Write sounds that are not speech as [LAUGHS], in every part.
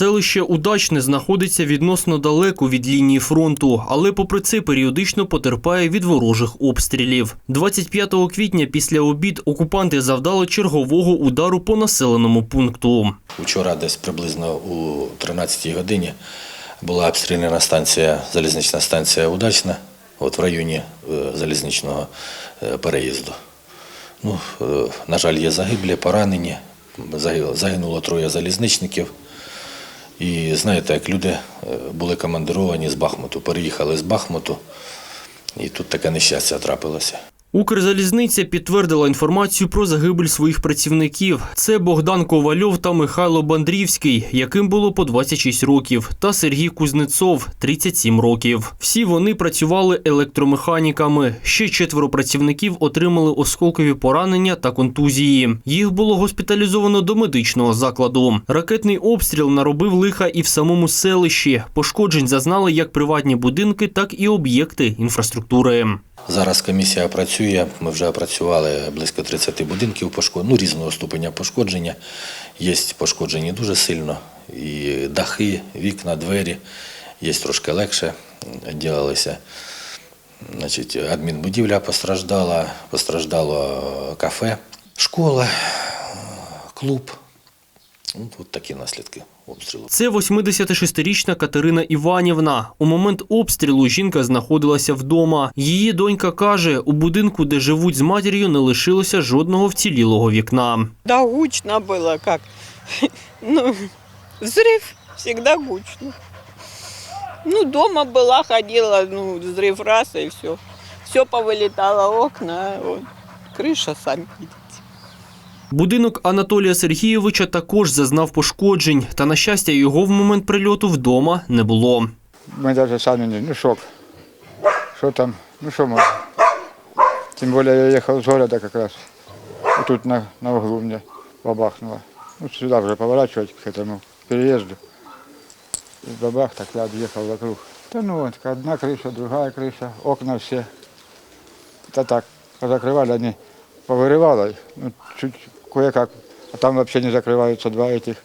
Селище Удачне знаходиться відносно далеко від лінії фронту, але попри це періодично потерпає від ворожих обстрілів. 25 квітня після обід окупанти завдали чергового удару по населеному пункту. Вчора десь приблизно у 13-й годині була обстріляна станція, залізнична станція Удачна, от в районі е, залізничного е, переїзду. Ну, е, на жаль, є загиблі, поранені. Загинуло троє залізничників. І знаєте, як люди е, були командировані з Бахмуту, переїхали з Бахмуту, і тут таке нещастя трапилося. Укрзалізниця підтвердила інформацію про загибель своїх працівників. Це Богдан Ковальов та Михайло Бандрівський, яким було по 26 років, та Сергій Кузнецов, 37 років. Всі вони працювали електромеханіками. Ще четверо працівників отримали осколкові поранення та контузії. Їх було госпіталізовано до медичного закладу. Ракетний обстріл наробив лиха і в самому селищі. Пошкоджень зазнали як приватні будинки, так і об'єкти інфраструктури. Зараз комісія працює. Ми вже опрацювали близько 30 будинків ну, різного ступеня пошкодження. Є пошкоджені дуже сильно. І дахи, вікна, двері. Є трошки легше ділилися. Значить, адмінбудівля постраждала, постраждало кафе, школа, клуб. Ну, тут такі наслідки обстрілу. Це 86-річна Катерина Іванівна. У момент обстрілу жінка знаходилася вдома. Її донька каже, у будинку, де живуть з матір'ю, не лишилося жодного вцілілого вікна. Да, гучно было как. [LAUGHS] Ну, взрыв всегда гучно. Ну, дома была, ходила, ну, взрыв раз и все. Все повылетало, окна, вот. крыша, сами видите. Будинок Анатолія Сергійовича також зазнав пошкоджень, та на щастя його в момент прильоту вдома не було. Мы даже сами не, ну шок. Что там, ну что можно. Тем более я ехал с города как раз. И тут на, на углу мне бабахнуло. Ну сюда уже поворачивать к этому переезду. И бабах, так я объехал вокруг. Да ну вот, одна крыша, другая крыша, окна все. Это так, позакрывали они, повырывало их, ну, чуть кое-как. А там вообще не закрываются два этих,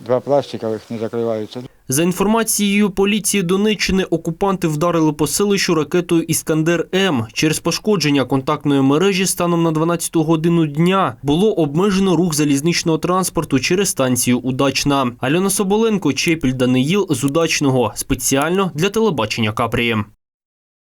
два пластиковых не закрываются. За інформацією поліції Донеччини, окупанти вдарили по селищу ракетою Іскандер М. Через пошкодження контактної мережі станом на 12 годину дня було обмежено рух залізничного транспорту через станцію Удачна. Альона Соболенко, Чепіль Даниїл з Удачного спеціально для телебачення Капрії.